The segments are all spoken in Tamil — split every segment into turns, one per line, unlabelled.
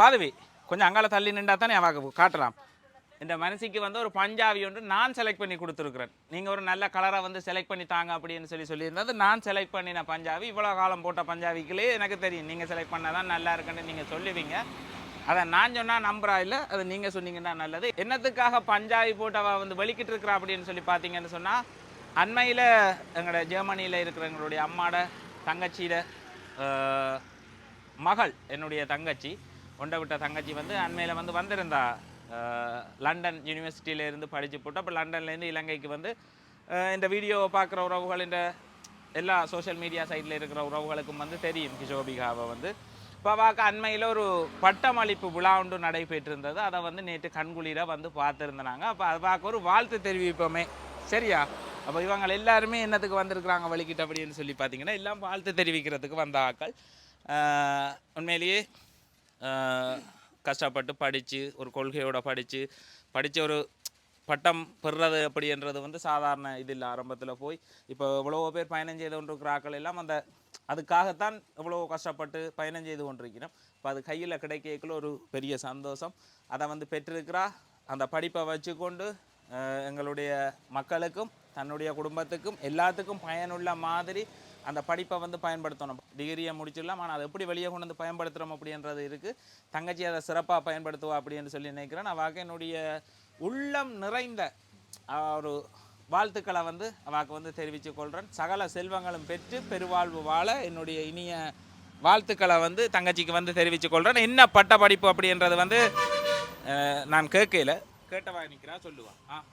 பாதவி கொஞ்சம் அங்கால தள்ளி நின்றா தானே அவாக்கு காட்டலாம். இந்த மனசிக்கு வந்து ஒரு பஞ்சாபி ஒன்று நான் செலக்ட் பண்ணி கொடுத்துருக்குறேன். நீங்கள் ஒரு நல்ல கலரை வந்து செலக்ட் பண்ணி தாங்க அப்படின்னு சொல்லி சொல்லியிருந்தது. நான் செலக்ட் பண்ணின பஞ்சாபி இவ்வளோ காலம் போட்ட பஞ்சாபிக்குள்ளே எனக்கு தெரியும். நீங்கள் செலக்ட் பண்ணால் தான் நல்லா இருக்குன்னு நீங்கள் சொல்லுவீங்க. அதை நான் சொன்னால் நம்புறா இல்லை அது நீங்கள் சொன்னீங்கன்னா நல்லது. என்னத்துக்காக பஞ்சாபி போட்டவா வந்து வெளிக்கிட்டு இருக்கிறா அப்படின்னு சொல்லி பார்த்தீங்கன்னு சொன்னால் அண்மையில் எங்களோட ஜெர்மனியில் இருக்கிற எங்களுடைய அம்மாட தங்கச்சியிட மகள் என்னுடைய தங்கச்சி கொண்ட விட்ட தங்கச்சி வந்து அண்மையில் வந்து வந்திருந்தா. லண்டன் யூனிவர்சிட்டியிலேருந்து படித்து போட்டு அப்போ லண்டன்லேருந்து இலங்கைக்கு வந்து இந்த வீடியோவை பார்க்குற உறவுகள் இந்த எல்லா சோஷியல் மீடியா சைட்டில் இருக்கிற உறவுகளுக்கும் வந்து தெரியும். கிஷோபிகாவை வந்து. இப்போ அண்மையில் ஒரு பட்டமளிப்பு விழா ஒன்று நடைபெற்றிருந்தது. அதை வந்து நேற்று கண்குளிர வந்து பார்த்துருந்தாங்க. அப்போ அவாக்கு ஒரு வாழ்த்து தெரிவிப்போமே. சரியா? அப்போ இவங்க எல்லாருமே என்னத்துக்கு வந்திருக்கிறாங்க வழிகிட்ட அப்படின்னு சொல்லி பார்த்தீங்கன்னா எல்லாம் வாழ்த்து தெரிவிக்கிறதுக்கு வந்த ஆக்கள் உண்மையிலேயே கஷ்டப்பட்டு படித்து ஒரு கொள்கையோட படித்து படித்து ஒரு பட்டம் பெறுறது அப்படின்றது வந்து சாதாரண இது இல்லை ஆரம்பத்தில் போய் இப்போ இவ்வளவோ பேர் பயணம் செய்து கொண்டிருக்கிறாக்கள் எல்லாம் அந்த அதுக்காகத்தான் இவ்வளோ கஷ்டப்பட்டு பயணம் செய்து கொண்டிருக்கிறோம். இப்போ அது கையில் கிடைக்கக்குள்ள ஒரு பெரிய சந்தோஷம். அதை வந்து பெற்றிருக்கிறா அந்த படிப்பை வச்சுக்கொண்டு எங்களுடைய மக்களுக்கும் தன்னுடைய குடும்பத்துக்கும் எல்லாத்துக்கும் பயனுள்ள மாதிரி அந்த படிப்பை வந்து பயன்படுத்தணும். டிகிரியை முடிச்சிடலாம். ஆனால் அதை எப்படி வெளியே கொண்டு வந்து பயன்படுத்துகிறோம் அப்படின்றது இருக்குது தங்கச்சி அதை சிறப்பாக பயன்படுத்துவா அப்படின்னு சொல்லி நினைக்கிறேன். வாக்கு என்னுடைய உள்ளம் நிறைந்த ஒரு வாழ்த்துக்களை வந்து அவாக்கு வந்து தெரிவித்துக் கொள்கிறேன் சகல செல்வங்களும் பெற்று பெருவாழ்வு வாழ என்னுடைய இனிய வாழ்த்துக்களை வந்து தங்கச்சிக்கு வந்து தெரிவித்துக் கொள்கிறேன் என்ன பட்ட படிப்பு அப்படின்றது வந்து நான் கேட்கல. கேட்டவா நிற்கிறா சொல்லுவா. ஆ.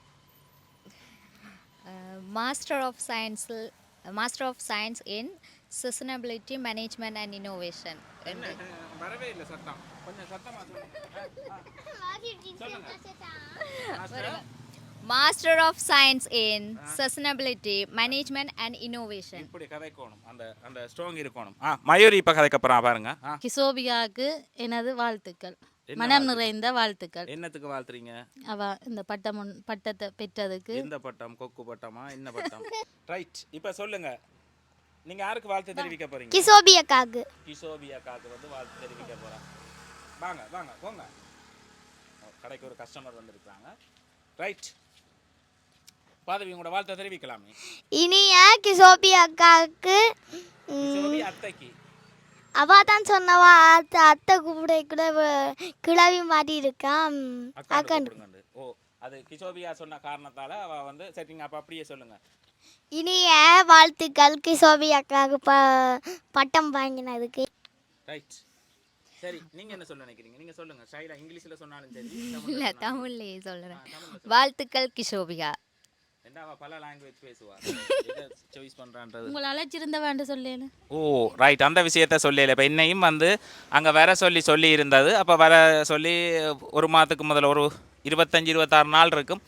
மாஸ்டர் ஆஃப் சயின்ஸில் master of science in sustainability management and innovation
வரவே இல்லை சத்தம். கொஞ்சம்
master of science in sustainability management and innovation
இப்படி கதைக்கணும். அந்த அந்த ஸ்ட்ராங் இருக்கணும். ஆ மயூரி இப்போ கதைக்க போகிறான் பாருங்க.
கிசோபியாவுக்கு எனது வாழ்த்துக்கள். மனம்? நிறைந்த வாழ்த்துக்கள்.
என்னத்துக்கு வாழ்த்துறீங்க?
அவ இந்த பட்டம் பட்டத்தை பெற்றதுக்கு.
எந்த பட்டம்? கொக்கு பட்டமா? என்ன பட்டம்? ரைட் இப்போ சொல்லுங்க. நீங்க யாருக்கு வாழ்த்து தெரிவிக்க போறீங்க?
கிசோபியக்காக்கு
கிஷோபி அக்காவுக்கு வந்து வாழ்த்து தெரிவிக்க போறேன் வாங்க வாங்க போங்க. கடைக்கு ஒரு கஸ்டமர் வந்திருக்காங்க ரைட் பாதவி உங்களோட வாழ்த்தை தெரிவிக்கலாமே.
இனிய கிசோபி அக்காவுக்கு
கிஷோபி அத்தைக்கு.
அவ தான் சொன்னவா அத்தை அத்தை கூப்பிட கூட வ- கிளவி மாதிரி இருக்கான்
அக்கா
அக்காண்டு.
கூப்பிடுங்க ஓ அது கிஷோபியா சொன்ன காரணத்தால அவ வந்து சரிங்க அப்ப அப்படியே சொல்லுங்க.
இனிய வாழ்த்துக்கள் அக்காவுக்கு ப பட்டம் வாங்கினதுக்கு.
ரைட் சரி நீங்க என்ன சொல்ல நினைக்கிறீங்க? நீங்க சொல்லுங்க. ஸ்டைலா இங்கிலீஷ்ல சொன்னாலும் சரி
இல்லை தமிழ்லேயே சொல்கிறேன் வாழ்த்துக்கள்
அவ பல லாங்குவேஜ் பேசுவா. எதை சாய்ஸ் பண்றான்றது?
உங்களை அழைச்சிருந்த வேண்ட சொல்லேன்னு.
ஓ ரைட் அந்த விஷயத்த சொல்லல. இப்போ என்னையும் வந்து அங்கே வர சொல்லி சொல்லி இருந்தது. அப்போ வர சொல்லி ஒரு மாதத்துக்கு முதல்ல ஒரு இருபத்தஞ்சி இருபத்தாறு நாள் இருக்கும்.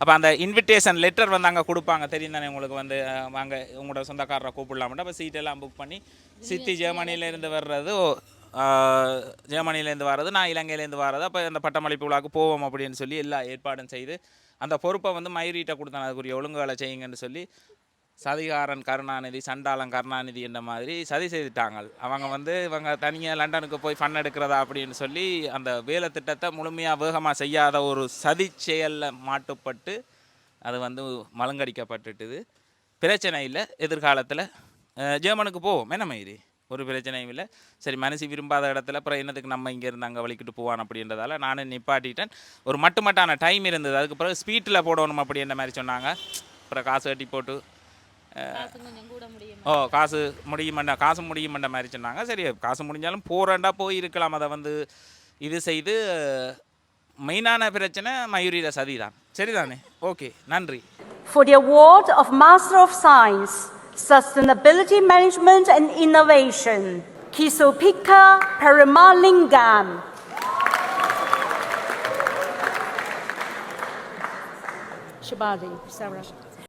அப்போ அந்த இன்விடேஷன் லெட்டர் வந்து அங்கே கொடுப்பாங்க. தெரியும் தானே உங்களுக்கு வந்து அஹ், வாங்க உங்களோட சொந்தக்காரரை கூப்பிடலாம்ட்டு அப்போ சீட்டெல்லாம் புக் பண்ணி சித்தி ஜெர்மனிலேருந்து வர்றது. ஜெர்மனிலேருந்து வர்றது. நான் இலங்கையிலேருந்து வர்றது. அப்போ அந்த பட்டமளிப்பு விழாவுக்கு போவோம் அப்படின்னு சொல்லி எல்லா ஏற்பாடும் செய்து அந்த பொறுப்பை வந்து மயூரிட்ட கொடுத்தான். அதுக்குரிய ஒழுங்குகளை செய்யுங்கன்னு சொல்லி சதிகாரன் கருணாநிதி சண்டாளன் கருணாநிதி என்ற மாதிரி சதி செய்துட்டாங்க. அவங்க வந்து இவங்க தனியாக லண்டனுக்கு போய் ஃபன் எடுக்கிறதா அப்படின்னு சொல்லி அந்த வேலை திட்டத்தை முழுமையாக வேகமாக செய்யாத ஒரு சதி செயலில் மாட்டுப்பட்டு அது வந்து மலங்கடிக்கப்பட்டுட்டுது. பிரச்சனை இல்லை. எதிர்காலத்தில் ஜெர்மனுக்கு போவோம். என்ன மயிரி? ஒரு பிரச்சனையும் இல்லை. சரி மனசு விரும்பாத இடத்துல அப்புறம் என்னத்துக்கு நம்ம இங்கே இருந்து அங்கே வலிக்கிட்டு போவான் அப்படின்றதால நானும் நிப்பாட்டிட்டேன். ஒரு மட்டுமட்டான டைம் இருந்தது. அதுக்கு பிறகு ஸ்பீட்டில் போடணும் அப்படின்ற மாதிரி சொன்னாங்க. அப்புறம் காசு கட்டி போட்டு
கொஞ்சம் கூட முடியும்?
ஓ காசு முடியுமண்டா காசு முடியுமண்ட மாதிரி சொன்னாங்க. சரி காசு முடிஞ்சாலும் போகிறேன்டா போய் இருக்கலாம் அதை வந்து இது செய்து மெயினான பிரச்சனை மயூரியில சதி தான். சரிதானே? ஓகே நன்றி.
For the award of Master of Science, Sustainability Management and Innovation, Kisopika Paramalingam. Shabali, Sarah.